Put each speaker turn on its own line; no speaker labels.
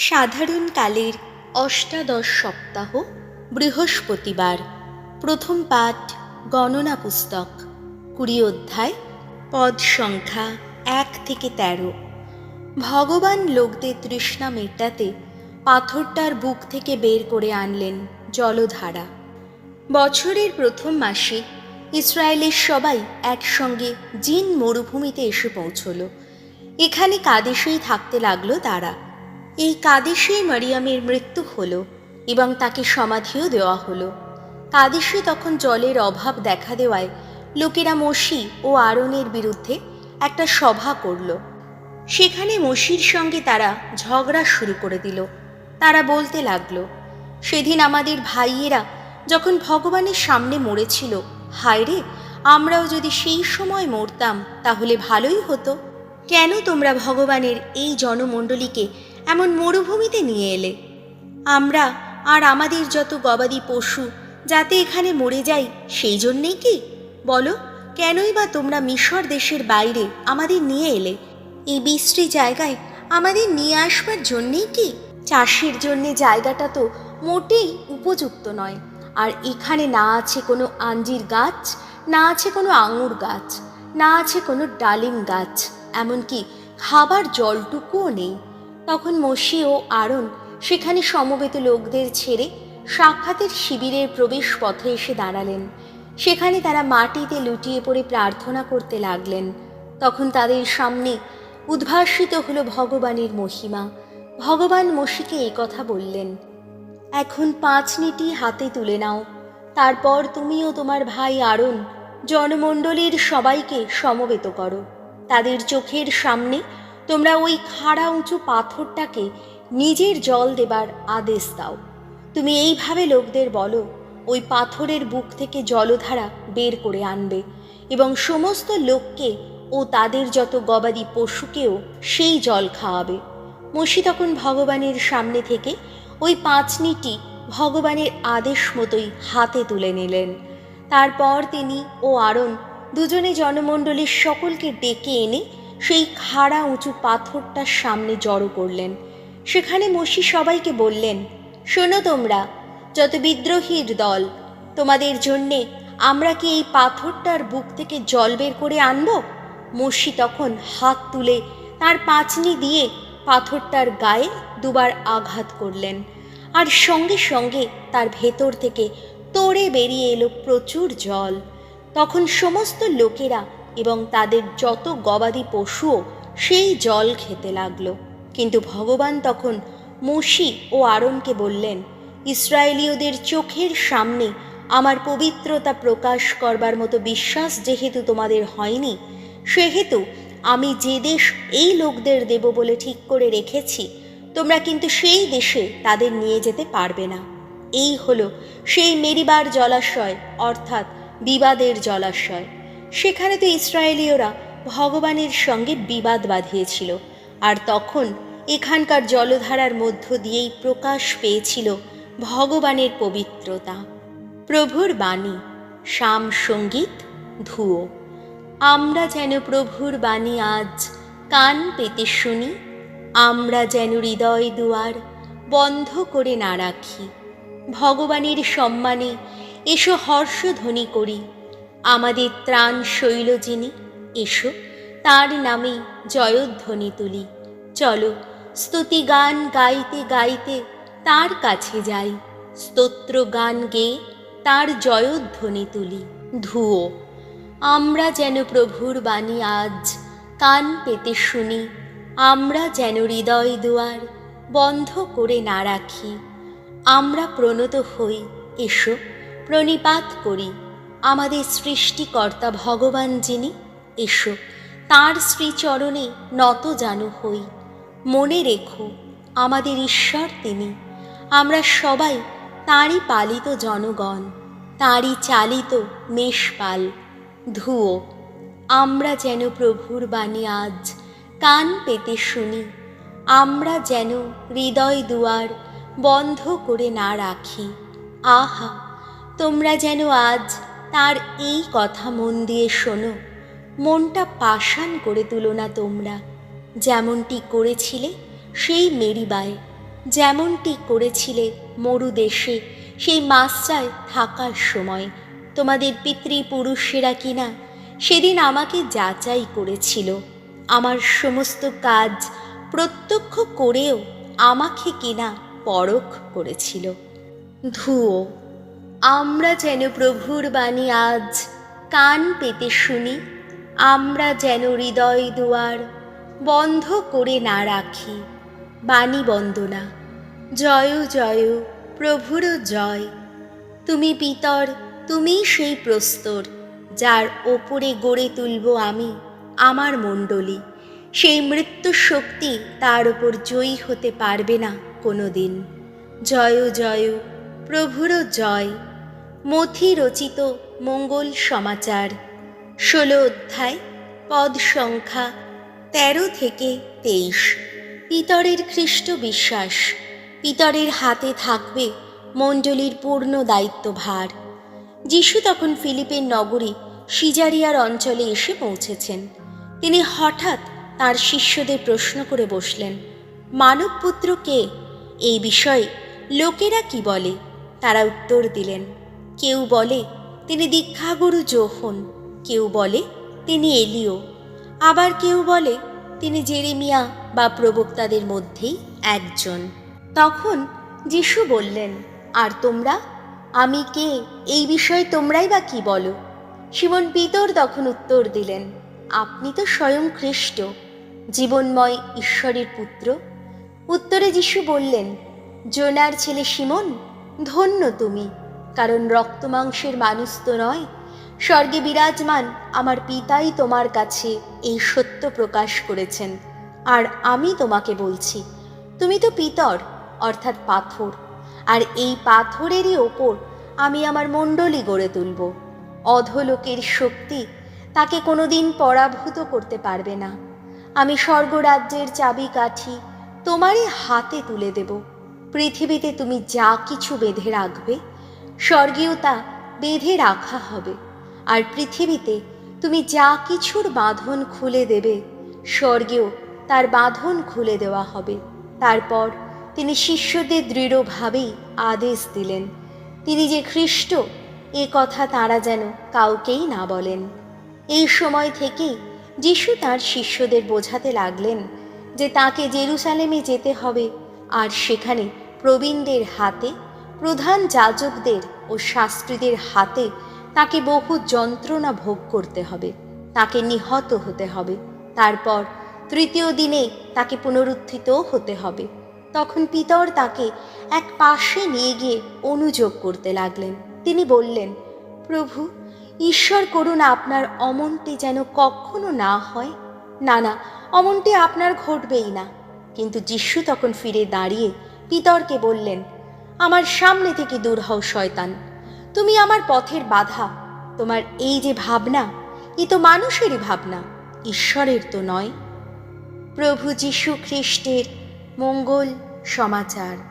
সাধারণকালের অষ্টাদশ সপ্তাহ, বৃহস্পতিবার, প্রথম পাঠ, গণনা পুস্তক, কুড়ি অধ্যায়, পদ সংখ্যা এক থেকে তেরো। ভগবান লোকদের তৃষ্ণা মেটাতে পাথরটার বুক থেকে বের করে আনলেন জলধারা। বছরের প্রথম মাসে ইসরায়েলের সবাই একসঙ্গে জিন মরুভূমিতে এসে পৌঁছল। এখানে কাদেশেই থাকতে লাগল তারা। এই কাদেশেই মারিয়ামের মৃত্যু হলো এবং তাকে সমাধিও দেওয়া হলো। কাদেশে তখন জলের অভাব দেখা দেওয়ায় লোকেরা মসি ও আরনের বিরুদ্ধে একটা সভা করল। সেখানে মসির সঙ্গে তারা ঝগড়া শুরু করে দিল। তারা বলতে লাগল, সেদিন আমাদের ভাইয়েরা যখন ভগবানের সামনে মরেছিল, হায় রে, আমরাও যদি সেই সময় মরতাম তাহলে ভালোই হতো। কেন তোমরা ভগবানের এই জনমণ্ডলীকে এমন মরুভূমিতে নিয়ে এলে। আমরা আর আমাদের যত গবাদি পশু যাতে এখানে মরে যাই সেই জন্যেই কি? বলো, কেনই বা তোমরা মিশর দেশের বাইরে আমাদের নিয়ে এলে? এই বিশ্রী জায়গায় আমাদের নিয়ে আসবার জন্যেই কি? চাষের জন্যে জায়গাটা তো মোটেই উপযুক্ত নয়। আর এখানে না আছে কোনো আঞ্জির গাছ, না আছে কোনো আঙুর গাছ, না আছে কোনো ডালিম গাছ, এমনকি খাবার জলটুকুও নেই। তখন মসি ও আরণ সেখানে সমবেত লোকদের ছেড়ে সাক্ষাতের শিবিরের প্রবেশ পথে এসে দাঁড়ালেন। সেখানে তারা মাটিতে লুটিয়ে পড়ে প্রার্থনা করতে লাগলেন। তখন তাদের সামনে উদ্ভাসিত হলো ভগবানের মহিমা। ভগবান মসিকে এই কথা বললেন, এখন পাঁচ নিটি হাতে তুলে নাও। তারপর তুমিও তোমার ভাই আরণ জনমণ্ডলীর সবাইকে সমবেত করো। তাদের চোখের সামনে তোমরা ওই খাড়া উঁচু পাথরটাকে নিজের জল দেবার আদেশ দাও। তুমি এইভাবে লোকদের বলো, ওই পাথরের বুক থেকে জলধারা বের করে আনবে এবং সমস্ত লোককে ও তাদের যত গবাদি পশুকেও সেই জল খাওয়াবে। মসি তখন ভগবানের সামনে থেকে ওই পাঁচনিটি ভগবানের আদেশ মতোই হাতে তুলে নিলেন। তারপর তিনি ও আরণ দুজনে জনমণ্ডলীর সকলকে ডেকে এনে সেই খাড়া উঁচু পাথরটার সামনে জড়ো করলেন। সেখানে মসি সবাইকে বললেন, শোনো তোমরা, যত বিদ্রোহীর দল, তোমাদের জন্যে আমরা কি এই পাথরটার বুক থেকে জল বের করে আনব? মসি তখন হাত তুলে তার পাঁচনি দিয়ে পাথরটার গায়ে দুবার আঘাত করলেন আর সঙ্গে সঙ্গে তার ভেতর থেকে তোড়ে বেরিয়ে এলো প্রচুর জল। তখন সমস্ত লোকেরা এবং তাদের যত গবাদি পশুও সেই জল খেতে লাগল। কিন্তু ভগবান তখন মসি ও আরণকে বললেন, ইসরায়েলীয়দের চোখের সামনে আমার পবিত্রতা প্রকাশ করবার মতো বিশ্বাস যেহেতু তোমাদের হয়নি, সেহেতু আমি যে দেশ এই লোকদের দেব বলে ঠিক করে রেখেছি, তোমরা কিন্তু সেই দেশে তাদের নিয়ে যেতে পারবে না। এই হলো সেই মেরিবার জলাশয়, অর্থাৎ বিবাদের জলাশয়। সেখানে তো ইসরায়েলীয়রা ভগবানের সঙ্গে বিবাদ বাঁধিয়েছিল। আর তখন এখানকার জলধারার মধ্য দিয়েই প্রকাশ পেয়েছিল ভগবানের পবিত্রতা। প্রভুর বাণী শাম সংগীত, ধুয়ো। আমরা যেন প্রভুর বাণী আজ কান পেতে শুনি, আমরা যেন হৃদয় দুয়ার বন্ধ করে না রাখি। ভগবানের সম্মানে এসো হর্ষধ্বনি করি আমাদের ত্রাণ শৈল যিনি, এসো, তার নামে জয়ধ্বনি তুলি। চলো, স্তুতি গান গাইতে গাইতে তার কাছে যাই। স্তোত্র গান গেয়ে তার জয়ধ্বনি তুলি। ধুয়ো আমরা যেন প্রভুর বাণী আজ কান পেতে শুনি। আমরা যেন হৃদয় দুয়ার বন্ধ করে না রাখি। আমরা প্রণত হই, এসো, প্রণিপাত করি। আমাদের সৃষ্টিকর্তা ভগবান যিনি, এসো, তাঁর শ্রীচরণে নত জানু হই। মনে রেখো, আমাদের ঈশ্বর তিনি। আমরা সবাই তাঁরই পালিত জনগণ, তাঁরই চালিত মেষপাল। ধুয়ো, আমরা যেন প্রভুর বাণী আজ কান পেতে শুনি। আমরা যেন হৃদয় দুয়ার বন্ধ করে না রাখি। আহা, তোমরা যেন আজ তার এই কথা মন দিয়ে শোনো। মনটা পাষাণ করে তুলো না তোমরা। যেমনটি করেছিলে, সেই মেরিবায়। যেমনটি করেছিলে মরুদেশে সেই মাসটায় থাকার সময়। তোমাদের পিতৃপুরুষেরা কিনা, সেদিন আমাকে যাচাই করেছিল। আমার সমস্ত কাজ প্রত্যক্ষ করেও আমাকে কিনা পরখ করেছিল। ধুয়ো আমরা যেন প্রভুর বাণী আজ কান পেতে শুনি, আমরা যেন হৃদয় দুয়ার বন্ধ করে না রাখি। বাণী বন্দনা, জয় জয় প্রভুর জয়। তুমি পিতর তুমি সেই প্রস্তর, যার ওপরে গড়ে তুলব আমি, আমার মণ্ডলী। সেই মৃত্যু শক্তি তার ওপর জয়ী হতে পারবে না কোনো দিন জয় জয় প্রভুর জয়। মথি রচিত মঙ্গল সমাচার। ষোলো অধ্যায়, পদ সংখ্যা তেরো থেকে তেইশ। পিতরের খ্রিস্ট বিশ্বাস। পিতরের হাতে থাকবে মণ্ডলীর পূর্ণ দায়িত্বভার। যিশু তখন ফিলিপের নগরী সিজারিয়ার অঞ্চলে এসে পৌঁছেছেন। তিনি হঠাৎ তার শিষ্যদের প্রশ্ন করে বসলেন, মানবপুত্র কে? এই বিষয়ে লোকেরা কি বলে? তারা উত্তর দিলেন কেউ বলে, তিনি দীক্ষাগুরু যোহন কেউ বলে, তিনি এলিও। আবার কেউ বলে, তিনি জেরেমিয়া বা প্রবক্তাদের মধ্যেই একজন। তখন যিশু বললেন, আর তোমরা? আমি কে? এই বিষয়ে তোমরাই বা কি বলো? শিমন পিতর তখন উত্তর দিলেন, আপনি তো স্বয়ং খ্রিস্ট জীবনময় ঈশ্বরের পুত্র। উত্তরে যিশু বললেন, জোনার ছেলে শিমন, ধন্য তুমি। কারণ রক্তমাংসের মানুষ তো নয়। স্বর্গে বিরাজমান আমার পিতাই তোমার কাছে এই সত্য প্রকাশ করেছেন। আর আমি তোমাকে বলছি, তুমি তো পিতর, অর্থাৎ পাথর। আর এই পাথরেরই ওপর আমি আমার মণ্ডলী গড়ে তুলব। অধলোকের শক্তি তাকে কোনোদিন পরাভূত করতে পারবে না। আমি স্বর্গরাজ্যের চাবি কাঠি তোমারই হাতে তুলে দেব। পৃথিবীতে তুমি যা কিছু বেঁধে রাখবে স্বর্গীয় তা বেঁধে রাখা হবে। আর পৃথিবীতে তুমি যা কিছুর বাঁধন খুলে দেবে স্বর্গীয় তার বাঁধন খুলে দেওয়া হবে। তারপর তিনি শিষ্যদের দৃঢ়ভাবেই আদেশ দিলেন। তিনি যে খ্রিস্ট, এ কথা তারা যেন কাউকেই না বলেন। এই সময় থেকেই যিশু তার শিষ্যদের বোঝাতে লাগলেন যে তাকে জেরুসালেমে যেতে হবে, আর সেখানে প্রবীণদের হাতে প্রধান যাজকদের ও শাস্ত্রীদের হাতে তাকে বহু যন্ত্রণা ভোগ করতে হবে, তাকে নিহত হতে হবে। তারপর তৃতীয় দিনে তাকে পুনরুত্থিত হতে হবে। তখন পিতর তাকে এক পাশে নিয়ে গিয়ে অনুযোগ করতে লাগলেন। তিনি বললেন, প্রভু, ঈশ্বর করুন আপনার অমনটি যেন কখনো না হয়। না না, অমনটি আপনার ঘটবেই না। কিন্তু যিশু তখন ফিরে দাঁড়িয়ে পিতরকে বললেন আমার সামনে থেকে দূর হও, শয়তান। তুমি আমার পথের বাধা। তোমার এই যে ভাবনা, এ তো মানুষেরই ভাবনা, ঈশ্বরের তো নয়। প্রভু যীশু খ্রিস্টের মঙ্গল সমাচার।